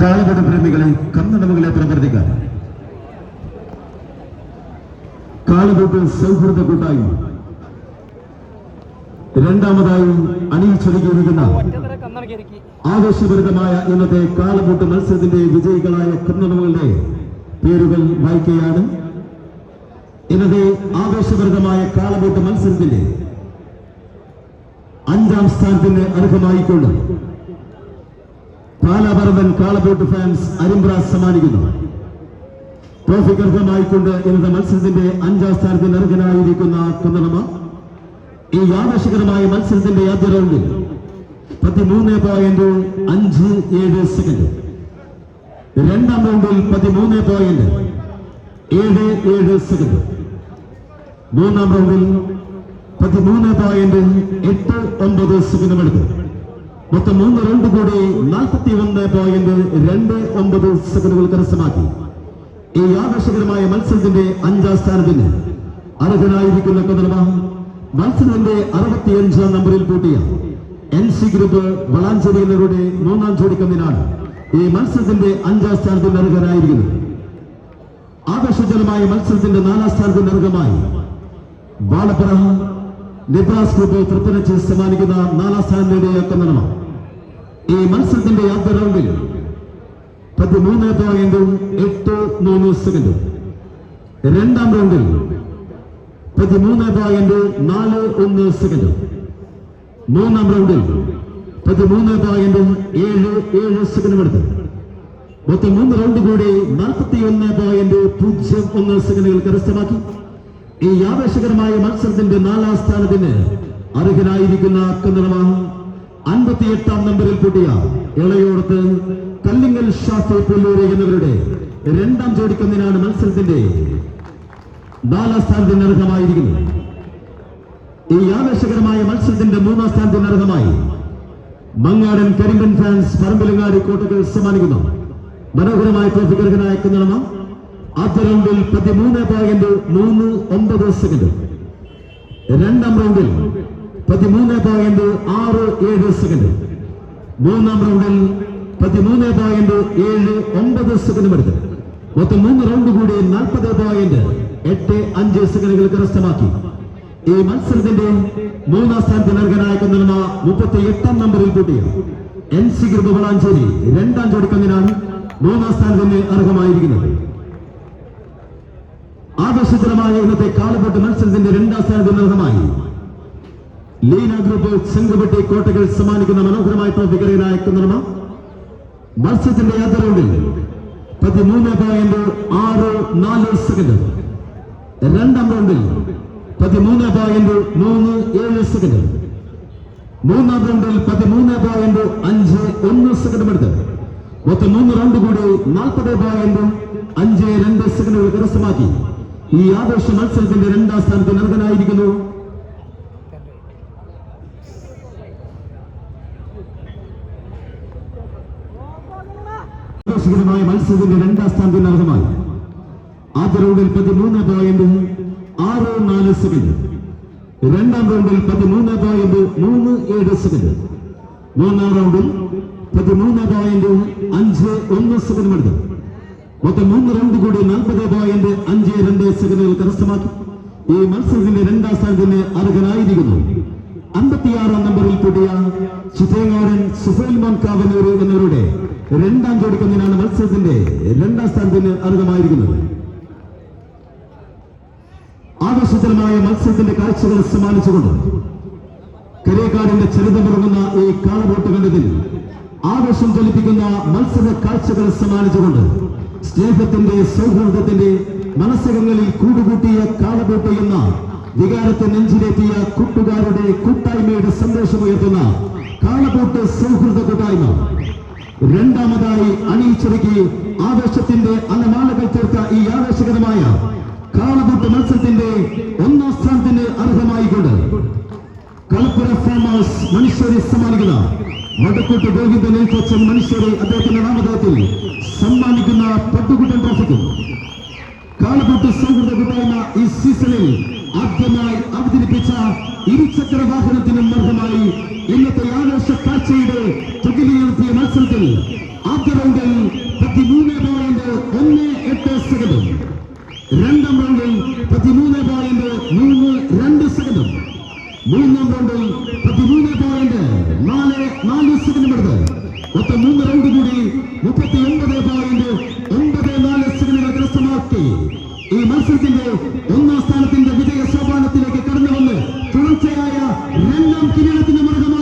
കാളപട പ്രേമികളെ കന്നടമകളെ പ്രവർത്തിക്കാൻ കാളകൂട്ട് സൗഹൃദ കൂട്ടായി. രണ്ടാമതായി അണിയിച്ചൊരുക്കിയിരിക്കുന്ന ആവേശഭരിതമായ ഇന്നത്തെ കാളപൂട്ട് മത്സരത്തിന്റെ വിജയികളായ കന്നടകളുടെ പേരുകൾ വായിക്കുകയാണ്. ഇന്നത്തെ ആവേശഭരിതമായ കാളപൂട്ട് മത്സരത്തിന്റെ അഞ്ചാം സ്ഥാനത്തിന് അർഹമായിക്കൊണ്ട് പാലാപറമ്പൻ കാളബോട്ട് ഫാൻസ് അരിമ്പ്ര സമ്മാനിക്കുന്നു. ട്രോഫി ഗർഭമായിക്കൊണ്ട് ഇന്നത്തെ മത്സരത്തിന്റെ അഞ്ചാം സ്ഥാനത്തിൽ അർഹനായിരിക്കുന്ന കുന്നടമ ഈ ആവേശകരമായ മത്സരത്തിന്റെ ആദ്യ റൗണ്ടിൽ പതിമൂന്ന് പോയിന്റ് അഞ്ച് ഏഴ് സെക്കൻഡ് രണ്ടാം റൗണ്ടിൽ പതിമൂന്ന് പോയിന്റ് ഏഴ് ഏഴ് സെക്കൻഡ് മൂന്നാം റൗണ്ടിൽ പതിമൂന്ന് പോയിന്റ് എട്ട് ഒമ്പത് സെക്കൻഡ് എടുത്തു. മൊത്തം മൂന്ന് റൗണ്ട് കൂടി നാൽപ്പത്തി ഒന്ന് പോയിന്റ് രണ്ട് ഒമ്പത് സെക്കൻഡുകൾ കരസ്ഥമാക്കി. ഈ ആകർഷകരമായ മത്സരത്തിന്റെ അഞ്ചാം സ്ഥാനത്തിന് അർഹനായിരിക്കുന്ന കഥനമ മത്സരത്തിന്റെ അറുപത്തിയഞ്ചാം നമ്പറിൽ കൂട്ടിയ എൻ സി ഗ്രൂപ്പ് വളാഞ്ചേരി എന്നിവരുടെ മൂന്നാം ജോഡിക്കുന്നതിനാണ് ഈ മത്സരത്തിന്റെ അഞ്ചാം സ്ഥാനത്തിന് അർഹനായിരിക്കുന്നത്. ആകർഷകരമായ മത്സരത്തിന്റെ നാലാം സ്ഥാനത്തിന്റെ അർഹമായി വാളപ്പുറ നിബ്രാസ് ഗ്രൂപ്പ് തൃപ്പനച്ച് സമ്മാനിക്കുന്ന നാലാം സ്ഥാനം നേടിയ കന്നഡമ ഈ മത്സരത്തിന്റെ ആദ്യ റൗണ്ടിൽ പതിമൂന്ന് പോയിന്റും എട്ട് മൂന്ന് സെക്കൻഡും. രണ്ടാം റൗണ്ടിൽ പതിമൂന്ന് പോയിന്റ് നാല് ഒന്ന് സെക്കൻഡും. മൂന്നാം റൗണ്ടിൽ പതിമൂന്ന് പോയിന്റ് ഏഴ് ഏഴ് സെക്കൻഡും എടുത്തു. മൊത്തം മൂന്ന് റൗണ്ട് കൂടി നാൽപ്പത്തി ഒന്ന് പോയിന്റ് പൂജ്യം ഒന്ന് സെക്കൻഡുകൾ കരസ്ഥമാക്കി. ഈ ആവേശകരമായ മത്സരത്തിന്റെ നാലാം സ്ഥാനത്തിന് അർഹനായിരിക്കുന്ന കന്നഡമ അൻപത്തി എട്ടാം നമ്പറിൽ കൂട്ടിയ ഇളയോടത്ത് കല്ലിങ്ങൽ ഷാഫി പുല്ലൂരി എന്നിവരുടെ രണ്ടാം ജോഡിക്കുന്നതിനാണ് മത്സരത്തിന്റെ നാലാം സ്ഥാനത്തിന് അർഹമായിരിക്കുന്നത് ഈ ആവേശകരമായ മത്സരത്തിന്റെ മൂന്നാം സ്ഥാനത്തിന് അർഹമായി മങ്ങാടൻ കരിമ്പൻ ഫാൻസ് പറമ്പിലങ്ങാടി കോട്ടകൾ സമ്മാനിക്കുന്നു. മനോഹരമായ ട്രോഫി അർഹനായ കന്നഡമ ആദ്യ റൗണ്ടിൽ പതിമൂന്ന് പോയിന്റ് മൂന്ന് ഒമ്പത് സെക്കൻഡ് രണ്ടാം റൗണ്ടിൽ പതിമൂന്ന് പോയിന്റ് ആറ് ഏഴ് സെക്കൻഡ് മൂന്നാം റൗണ്ടിൽ പതിമൂന്ന് പോയിന്റ് ഏഴ് ഒമ്പത് സെക്കൻഡ് എടുത്തു. മൊത്തം മൂന്ന് റൗണ്ട് കൂടി നാൽപ്പത് പോയിന്റ് എട്ട് അഞ്ച് സെക്കൻഡുകൾ കരസ്ഥമാക്കി. ഈ മത്സരത്തിന്റെ മൂന്നാം സ്ഥാനത്ത് അർഹനായ കന്നഡമ മുപ്പത്തി എട്ടാം നമ്പറിൽ കൂട്ടിയ എൻ സി ഗ്രൂപ്പ് വളാഞ്ചേരി രണ്ടാം ചോടിക്കങ്ങനാണ് മൂന്നാം സ്ഥാനത്തിന് അർഹമായിരിക്കുന്നത്. ആകർഷകരമായ ഇന്നത്തെ കാളുപൊട്ട് മത്സരത്തിന്റെ രണ്ടാം സ്ഥാനത്തിന് അർഹമായി. ലീന ഗ്രൂപ്പ് ചെങ്കുപെട്ടി കോട്ടകൾ സമ്മാനിക്കുന്ന മനോഹരമായ ട്രോഫി കറിയനായ മത്സ്യത്തിന്റെ ആദ്യ റൗണ്ടിൽ പതിമൂന്ന് പോയിന്റ് ആറ് നാല് സെക്കൻഡ് രണ്ടാം റൗണ്ടിൽ പതിമൂന്ന് പോയിന്റ് മൂന്ന് ഏഴ് സെക്കൻഡ് മൂന്നാം റൗണ്ടിൽ പതിമൂന്ന് പോയിന്റ് അഞ്ച് ഒന്ന് സെക്കൻഡ് എടുത്ത് മൊത്തം മൂന്ന് റൗണ്ട് കൂടി നാൽപ്പത് പോയിന്റ് അഞ്ച് രണ്ട് സെക്കൻഡുകൾ കരസ്ഥമാക്കി. ഈ ആഘോഷ മത്സരത്തിന്റെ രണ്ടാം സ്ഥാനത്ത് അർഹനായിരിക്കുന്നു ആകർഷകരമായ മത്സരത്തിന്റെ രണ്ടാം സ്ഥാനത്തിന് അർഹമായി. ആദ്യ റൗണ്ടിൽ പതിമൂന്ന് പോയിന്റ് ആറ് നാല് സെക്കൻഡ് രണ്ടാം റൗണ്ടിൽ പതിമൂന്ന് പോയിന്റ് മൂന്ന് ഏഴ് സെക്കൻഡ് മൂന്നാം റൗണ്ടിൽ പതിമൂന്ന് പോയിന്റ് അഞ്ച് ഒന്ന് സെക്കൻഡ് എടുത്തു. മൊത്തം മൂന്ന് റൗണ്ട് കൂടി നാൽപ്പത് പോയിന്റ് അഞ്ച് രണ്ട് സെക്കൻഡുകൾ കരസ്ഥമാക്കി. ഈ മത്സരത്തിന്റെ രണ്ടാം സ്ഥാനത്തിന് അർഹനായിരിക്കുന്നു. അമ്പത്തിയാറാം നമ്പറിൽ കൂടിയ ചിത്രങ്ങാരൻ സുഫൈൽ മോൻ കാവനൂർ എന്നിവരുടെ രണ്ടാം ജോഡിക്കുന്നതിനാണ് മത്സരത്തിന്റെ രണ്ടാം സ്ഥാനത്തിന് അർഹമായിരിക്കുന്നത്. ആകർഷകരമായ മത്സരത്തിന്റെ കാഴ്ചകൾ സമ്മാനിച്ചുകൊണ്ട് കരേക്കാടിന്റെ ചരിതമുറങ്ങുന്ന ഈ കാളവോട്ട് കണ്ടതിൽ ആവേശം ചലിപ്പിക്കുന്ന മത്സര കാഴ്ചകൾ സമ്മാനിച്ചുകൊണ്ട് സ്നേഹത്തിന്റെ സൗഹൃദത്തിന്റെ മനസ്സകങ്ങളിൽ കൂടുകൂട്ടിയ കാളബോട്ട് എന്ന വികാരത്തെ നെഞ്ചിലേറ്റിയ കൂട്ടുകാരുടെ കൂട്ടായ്മയുടെ സന്ദേശമുയർത്തുന്ന കാളബോട്ട് സൗഹൃദ കൂട്ടായ്മ. രണ്ടാമതായി അണിയിച്ചൊരുക്കി ആവേശത്തിന്റെ അന്നമാലകൾ ചേർത്ത ഈ ആവേശകരമായ കാളപൂട്ട് മത്സരത്തിന്റെ ഒന്നാം സ്ഥാനത്തിന് അർഹമായിക്കൊണ്ട് കളപ്പുര ഫാമേഴ്സ് മനുഷ്യരെ സമ്മാനിക്കുന്ന വടക്കൂട്ട് ഗോവിന്ദൻ എൽക്കൊച്ചൻ മനുഷ്യരെ അദ്ദേഹത്തിന്റെ നാമധേയത്തിൽ സമ്മാനിക്കുന്ന പട്ടുകുട്ടൻ ട്രോഫിക്കും കാളപൂട്ട് സൗഹൃദ കൂട്ടായ്മ ഈ സീസണിൽ ആദ്യമായി അവതരിപ്പിച്ച ഇരുചക്ര വാഹനത്തിനും അർഹമായി ഇന്നത്തെ ആവേശ കാഴ്ചയുടെ മത്സരത്തിൽ ആദ്യ റൗണ്ടിൽ പതിമൂന്ന് പോയിന്റ് ഒന്ന് എട്ട് സെക്കൻഡും. രണ്ടാം റൗണ്ടിൽ പതിമൂന്ന് പോയിന്റ് മൂന്ന് രണ്ട് സെക്കൻഡും. മൂന്നാം റൗണ്ടിൽ പതിമൂന്ന് പോയിന്റ് നാല് നാല് സെക്കൻഡും എടുത്ത്. മൊത്തം മൂന്ന് റൗണ്ട് കൂടി മുപ്പത്തി ഒമ്പത് പോയിന്റ് ഒമ്പത് നാല് സെക്കൻഡുകൾ കരസ്ഥമാക്കി ഈ മത്സരത്തിന്റെ ഒന്നാം സ്ഥാനത്തിന്റെ വിജയ സോപാനത്തിലേക്ക് കടന്നു വന്ന് തുടർച്ചയായ രണ്ടാം കിരീടത്തിന്റെ മൃഗമായി